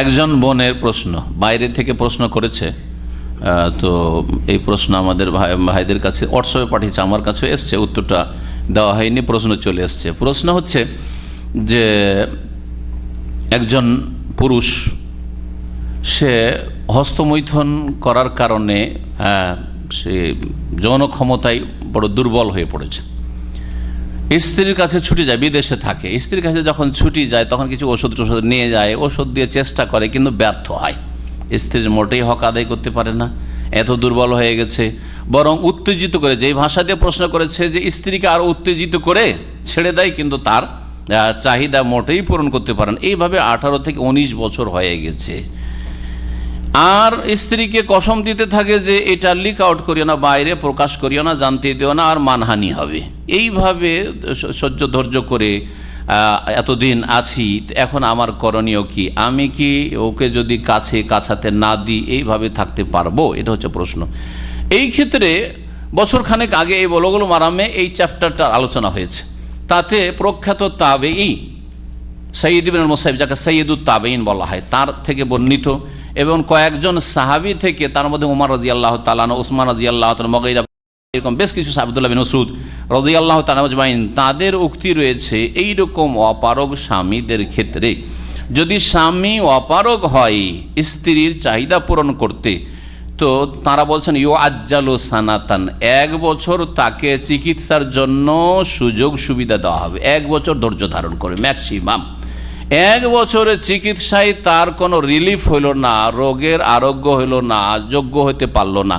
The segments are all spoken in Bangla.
একজন বোনের প্রশ্ন বাইরে থেকে প্রশ্ন করেছে তো এই প্রশ্ন আমাদের ভাই ভাইদের কাছে হোয়াটসঅ্যাপে পাঠিয়েছে আমার কাছে এসছে উত্তরটা দেওয়া হয়নি প্রশ্ন চলে এসছে। প্রশ্ন হচ্ছে যে একজন পুরুষ সে হস্তমৈথন করার কারণে হ্যাঁ, সে যৌন ক্ষমতায় বড় দুর্বল হয়ে পড়েছে। স্ত্রীর কাছে ছুটি যায়, বিদেশে থাকে। স্ত্রীর কাছে যখন ছুটি যায়, তখন কিছু ওষুধ টষুধ নিয়ে যায়, ওষুধ দিয়ে চেষ্টা করে, কিন্তু ব্যর্থ হয়। স্ত্রীর মোটেই হক আদায় করতে পারে না। এত দুর্বল হয়ে গেছে। বরং উত্তেজিত করে, যেই ভাষা দিয়ে প্রশ্ন করেছে যে, স্ত্রীকে আরও উত্তেজিত করে ছেড়ে দেয়, কিন্তু তার চাহিদা মোটেই পূরণ করতে পারেন এইভাবে আঠারো থেকে উনিশ বছর হয়ে গেছে। আর স্ত্রীকে কসম দিতে থাকে যে এটা লিক আউট করিও না, বাইরে প্রকাশ করিও না, জানতে দিও না, আর মানহানি হবে। এইভাবে সহ্য ধৈর্য করে এতদিন আছি, এখন আমার করণীয় কি? আমি কি ওকে যদি কাছে কাছাতে না দিই, এইভাবে থাকতে পারব? এটা হচ্ছে প্রশ্ন। এই ক্ষেত্রে বছরখানেক আগে এই বলগুলো মারামে এই চ্যাপ্টারটার আলোচনা হয়েছে। তাতে প্রখ্যাত তাবেই সৈয়দ ইবিন মোসাইব, যাকে সৈয়দুত তাবেইন বলা হয়, তার থেকে বর্ণিত। এবং কয়েকজন সাহাবি থেকে, তার মধ্যে উমার রাজি আল্লাহ তালান ওসমান রাজি আল্লাহ মগৈরা এরকম বেশ কিছু সাহাবুল্লাহ বিন ওসুদ রাজি আল্লাহ তালাজমাইন তাদের উক্তি রয়েছে এই রকম অপারগ স্বামীদের ক্ষেত্রে, যদি স্বামী অপারগ হয়, স্ত্রীর চাহিদা পূরণ করতে, তো তারা বলছেন ইউ আজ্জালু সানাতান, এক বছর তাকে চিকিৎসার জন্য সুযোগ সুবিধা দেওয়া হবে, এক বছর ধৈর্য ধারণ করে ম্যাক্সিমাম এক বছরের চিকিৎসায় তার কোনো রিলিফ হইল না রোগের আরোগ্য হইল না যোগ্য হতে পারল না।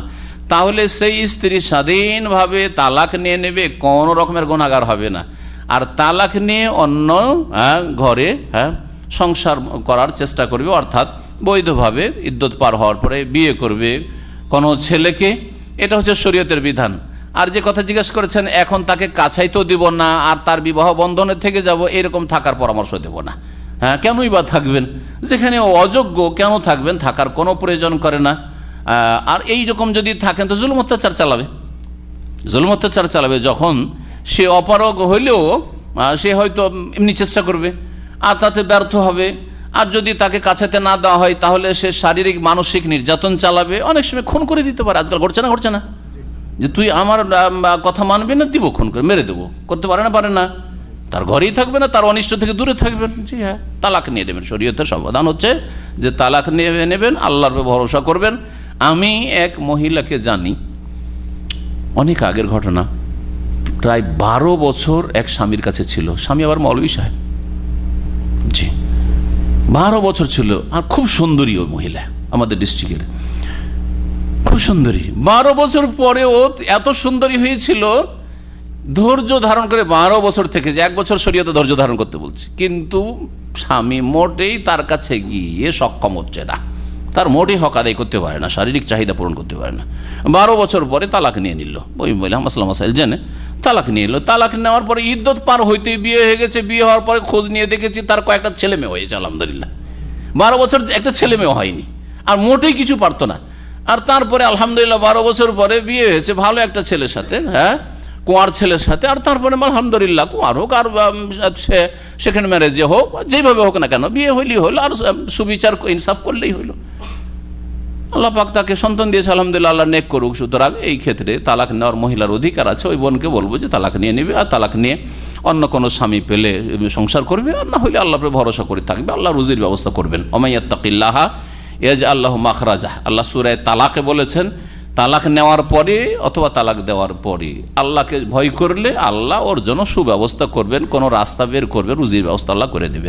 তাহলে সেই স্ত্রী স্বাধীনভাবে তালাক নিয়ে নেবে কোনো রকমের গুণাগার হবে না। আর তালাক নিয়ে অন্য হ্যাঁ, ঘরে হ্যাঁ সংসার করার চেষ্টা করবে অর্থাৎ বৈধভাবে ইদ্যত পার হওয়ার পরে বিয়ে করবে কোনো ছেলেকে। এটা হচ্ছে শরীয়তের বিধান। আর যে কথা জিজ্ঞেস করেছেন, এখন তাকে কাছাই তো দিব না, আর তার বিবাহ বন্ধনে থেকে যাব, এরকম থাকার পরামর্শ দেব না। হ্যাঁ কেনই বা থাকবেন? যেখানে অযোগ্য, কেন থাকবেন? থাকার কোনো প্রয়োজন করে না। আর এই রকম যদি থাকেন, তো জুলুম অত্যাচার চালাবে। জুলুম অত্যাচার চালাবে যখন সে অপারগ হইলেও সে হয়তো এমনি চেষ্টা করবে, আর তাতে ব্যর্থ হবে। আর যদি তাকে কাছাতে না দেওয়া হয়, তাহলে সে শারীরিক, মানসিক নির্যাতন চালাবে। অনেক সময় খুন করে দিতে পারে। আজকাল ঘটছে না ঘটছে না। যে তুই আমার কথা মানবি না, দিব খুন করে, মেরে দেবো। করতে পারে না পারে না। তার ঘরেই থাকবে না, তার অনিষ্ট থেকে দূরে থাকবেন জি হ্যাঁ তালাক নিয়ে নেবেন। শরীয়তের সমাধান হচ্ছে যে তালাক নিয়ে নেবেন, আল্লাহর ভরসা করবেন। আমি এক মহিলাকে জানি, অনেক আগের ঘটনা, প্রায় বারো বছর এক স্বামীর কাছে ছিল। স্বামী আবার মৌলভী সাহেব। জি, বারো বছর ছিল। আর খুব সুন্দরী ওই মহিলা, আমাদের ডিস্ট্রিক্টের খুব সুন্দরী। বারো বছর পরেও এত সুন্দরী হয়েছিল, ধৈর্য ধারণ করে বারো বছর থেকে যে এক বছর শরীয়তে ধৈর্য ধারণ করতে বলছি। কিন্তু স্বামী মোটেই তার কাছে গিয়ে সক্ষম হচ্ছে না। তার মোটেই হক আদায় করতে পারে না, শারীরিক চাহিদা পূরণ করতে পারে না। বারো বছর পরে তালাক নিয়ে নিল। ওই মহিলা মাসলাম সাহেব জেনে? তালাক নিয়ে এলো। তালাক নেওয়ার পরে ইদ্যত পার হইতে বিয়ে হয়ে গেছে। বিয়ে হওয়ার পরে খোঁজ নিয়ে দেখেছি তার কয়েকটা ছেলে মেয়ে হয়েছে, আলহামদুলিল্লাহ। বারো বছর একটা ছেলে মেয়ে হয়নি। আর মোটেই কিছু পারতো না। আর তারপরে আলহামদুলিল্লাহ বারো বছর পরে বিয়ে হয়েছে, ভালো একটা ছেলের সাথে হ্যাঁ? কুয়ার ছেলের সাথে, আর তারপরে আলহামদুলিল্লাহ, কুয়ার হোক আর সে সেকেন্ড ম্যারেজে হোক যেভাবে হোক না কেন, বিয়ে হইলেই হলো আর সুবিচার ইনসাফ করলেই হইল। আল্লাহ পাক তাকে সন্তান দিয়েছে, আলহামদুলিল্লাহ আল্লাহ নেক করুক, সুতরাং এই ক্ষেত্রে তালাক নেওয়ার মহিলার অধিকার আছে। ওই বোনকে বলব যে তালাক নিয়ে নেবে, আর তালাক নিয়ে অন্য কোনো স্বামী পেলে সংসার করবে, আর না হলে আল্লাহ ভরসা করে থাকবে, আল্লাহ রুজির ব্যবস্থা করবেন। অমাইয়াত্তাকিল্লাহা এজ আল্লাহ মাখরাজা আল্লাহ সুরায় তালাকে বলেছেন, তালাক নেওয়ার পরে অথবা তালাক দেওয়ার পরে আল্লাহকে ভয় করলে আল্লাহ ওর জন্য সুব্যবস্থা করবেন, কোনো রাস্তা বের করবেন রুজির ব্যবস্থা আল্লাহ করে দেবেন।